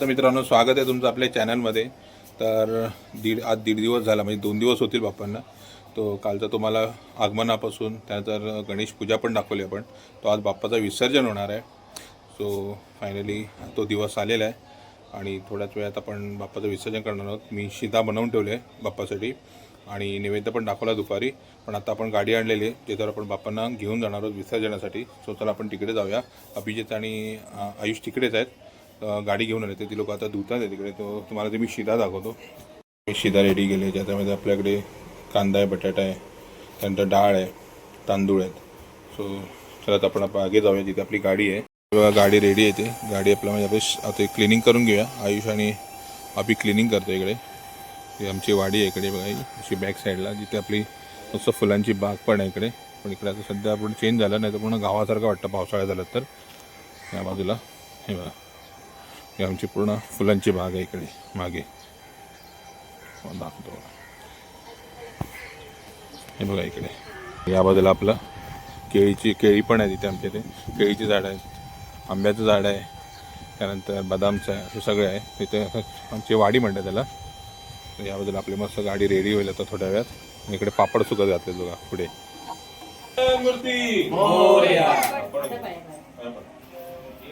तर मित्रांनो स्वागत आहे तुमचं आपल्या चॅनलमध्ये तर दीड आज दीड दिवस झाला म्हणजे दोन दिवस होतील बाप्पांना. तो कालचा तुम्हाला आगमनापासून त्यानंतर गणेश पूजा पण दाखवली आपण. तो आज बाप्पाचं विसर्जन होणार आहे. सो फायनली तो दिवस आलेला आहे. आणि थोड्याच वेळात आपण बाप्पाचं विसर्जन करणार आहोत. मी शिधा बनवून ठेवले आहे बाप्पासाठी. आणि नैवेद्य पण दाखवला दुपारी. पण आता आपण गाडी आणलेली आहे ज्याच्यावर आपण बाप्पांना घेऊन जाणार आहोत विसर्जनासाठी. सो चला आपण तिकडे जाऊया. अभिजित आणि आयुष तिकडेच आहेत. गाडी घेऊन आले ते ती लोक आता धुतात आहे तिकडे. तो तुम्हाला ते मी शिदा दाखवतो. शिदा रेडी केले. ज्याच्यामध्ये आपल्याकडे कांदा आहे बटाटा आहे त्यानंतर डाळ आहे तांदूळ आहेत. सो चला आपण आपण आगे जाऊया. जिथे आपली गाडी आहे. बघा गाडी रेडी आहे ते. गाडी आपल्या म्हणजे आपण श- आता क्लिनिंग करून घेऊया. आयुष आणि आपली क्लिनिंग करतो इकडे. ही आमची वाडी आहे इकडे बघा अशी बॅक साईडला जिथे आपली मस्त फुलांची बाग पण आहे इकडे. पण इकडे आता सध्या आपण चेंज झालं नाही तर पूर्ण गावासारखं वाटतं पावसाळा झालं तर. या बाजूला. हे बघा. ही आमची पूर्ण फुलांची बाग आहे इकडे मागे. हो, दाखवतो बघा. हे बघा इकडे. या बाजूला आपलं केळीची केळी पण आहे तिथे आमच्या इथे. केळीची झाडं आहेत. आंब्याचं झाड आहे. त्यानंतर बदामचं आहे. असं सगळं आहे. तिथे असं आमची वाडी म्हणतात त्याला. तर या बाजूला आपली मस्त गाडी रेडी होईल आता थोड्या वेळात. आणि इकडे पापड सुकत जाते बघा पुढे. मूर्ती!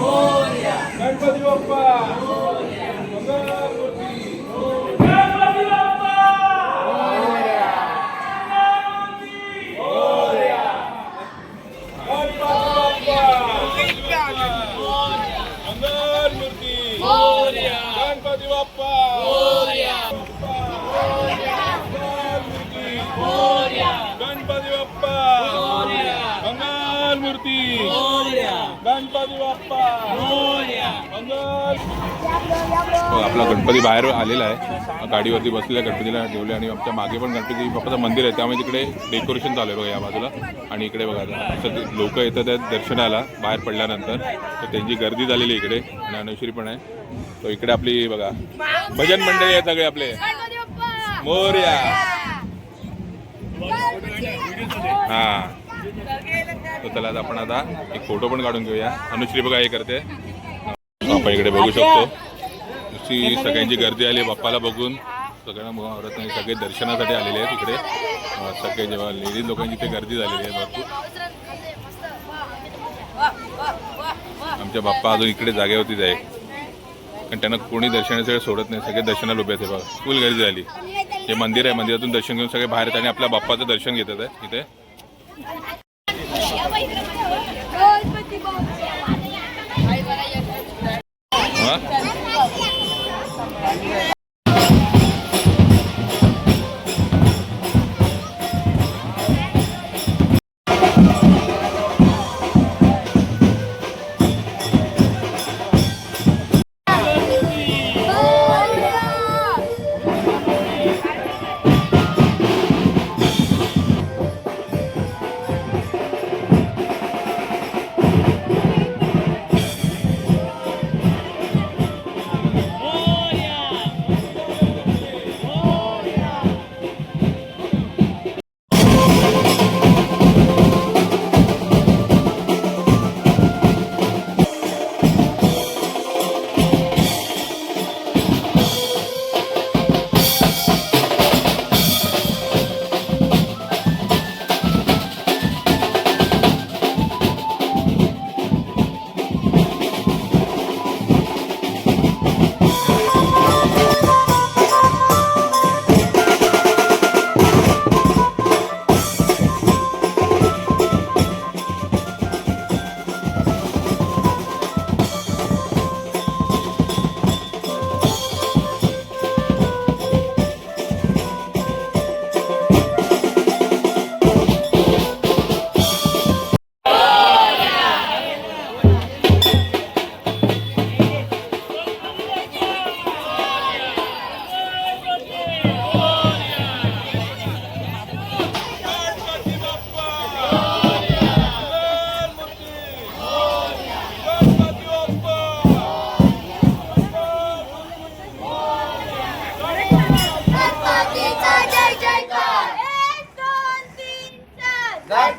गणपती आपला गणपती बाहेर आलेला आहे. गाडीवरती बसलेला गणपतीला ठेवले आणि आमच्या मागे पण गणपती बाप्पाचं मंदिर आहे त्यामुळे तिकडे डेकोरेशन चालू आहे बघा या बाजूला. आणि इकडे बघा असं लोक येतात आहेत दर्शनाला बाहेर पडल्यानंतर. तर त्यांची गर्दी झालेली इकडे आणि अनुश्री पण आहे. तो इकडे आपली बघा भजन मंडळी आहे सगळे आपले. मोर्या. हा. तर त्याला आता आपण आता एक फोटो पण काढून घेऊया. अनुश्री बघा हे करते. आपण इकडे बघू शकतो. अशी सगळ्यांची गर्दी आली आहे बाप्पाला बघून. सगळ्यांना मुहूर्त नाही सगळे दर्शनासाठी आलेले आहेत इकडे. अं, सगळे जेव्हा लेडीज लोकांची इथे गर्दी झालेली आहे भरपूर. आमच्या बाप्पा अजून इकडे जागेवरतीच आहे कारण त्यांना कोणी वेळेस सोडत नाही सगळे दर्शनाला उभे आहेत. बघा फुल गर्दी झाली. हे मंदिर आहे मंदिरातून दर्शन घेऊन सगळे बाहेर आहेत आणि आपल्या बाप्पाचं दर्शन घेतात आहे इथे. हा?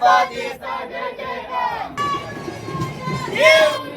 Pakistan Jaitan. New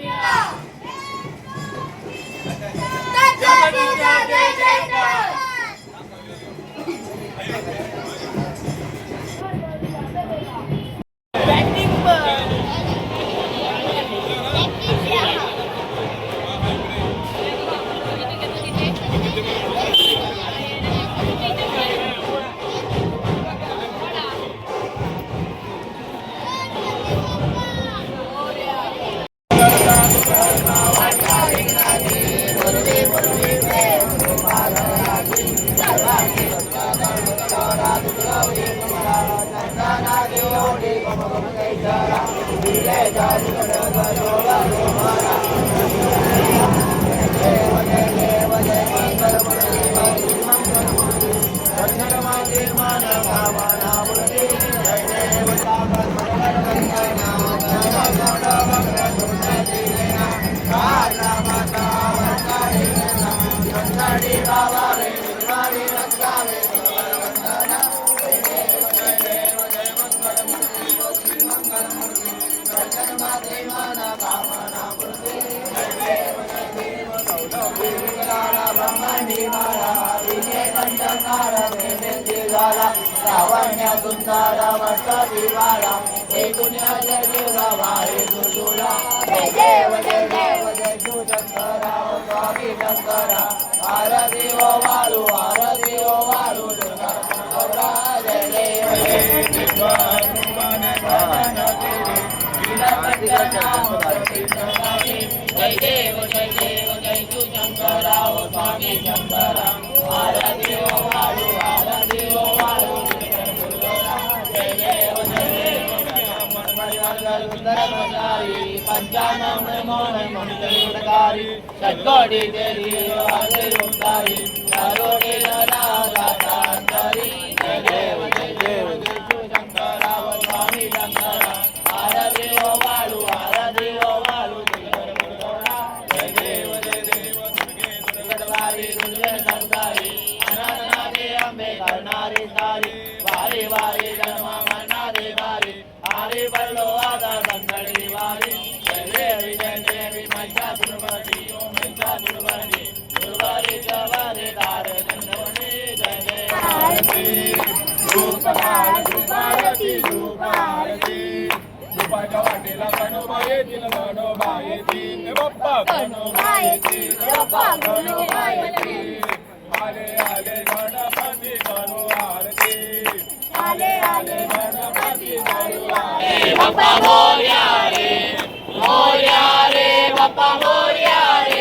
लावण्या सुंदर वट दिवाला हे पुण्याचे देवा वारे तुला हे देव जय देव जय शंकरा स्वामी शंकरा आर देव वाळू आर देव वाळू दुर्गा शंकरा जय देव षटकोटी देवी वासुदेवतारी नरोडी राधारी वाटेला गणोबा येतील गणोबा येतील ए बाप्पा गणोबा आले आले गणपती करू आरती आले आले गणपती करू आरती बाप्पा मोर्या रे मोर्या रे बाप्पा मोर्या रे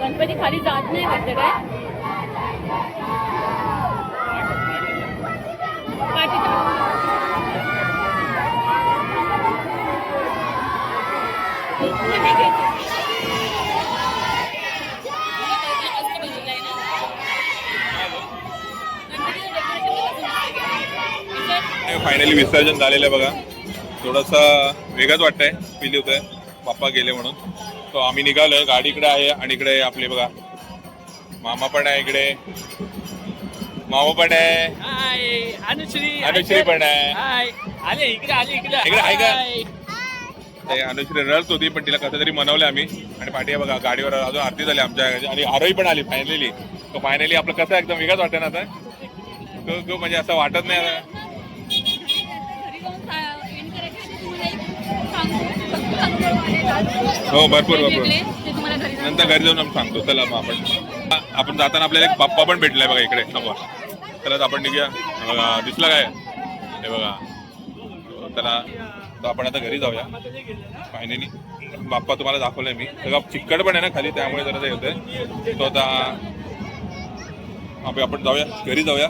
गणपती खाली जात नाही वाटत काय? पाठीच्या- फायनली विसर्जन झालेलं आहे बघा. थोडासा वेगळंच वाटतंय फील होत आहे बाप्पा गेले म्हणून. तो आम्ही निघालोय गाडी इकडे आहे आणि इकडे आपले बघा. मामा पण आहे इकडे. मामा पण आहे. हाय अनुश्री अनुश्री पण आहे. हाय आले इकडे आले इकडे. इकडे आहे का? अनुश्री रडत होती पण तिला कसं तरी मनवलं आम्ही. आणि पाठी आहे बघा गाडीवर अजून आरती झाली आमच्या आणि आरोही पण आली फायनली तो फायनली आपलं कसं एकदम वेगळंच वाटतं ना आता. तो- तो म्हणजे असं वाटत नाही हो, भरपूर, भरपूर. जाऊन नंतर घरी जाऊन आम्ही सांगतो चला मग आपण. आपण जाताना आपल्याला एक बाप्पा पण भेटलाय बघा इकडे समोर. चला आपण निघूया. हे बघा दिसला काय? हे बघा. चला तर आपण आता घरी जाऊया. फायनली बाप्पा तुम्हाला दाखवलाय मी. सगळं चिकट पण आहे ना खाली त्यामुळे जरा ते होतंय तो आता आपण आपण जाऊया घरी जाऊया.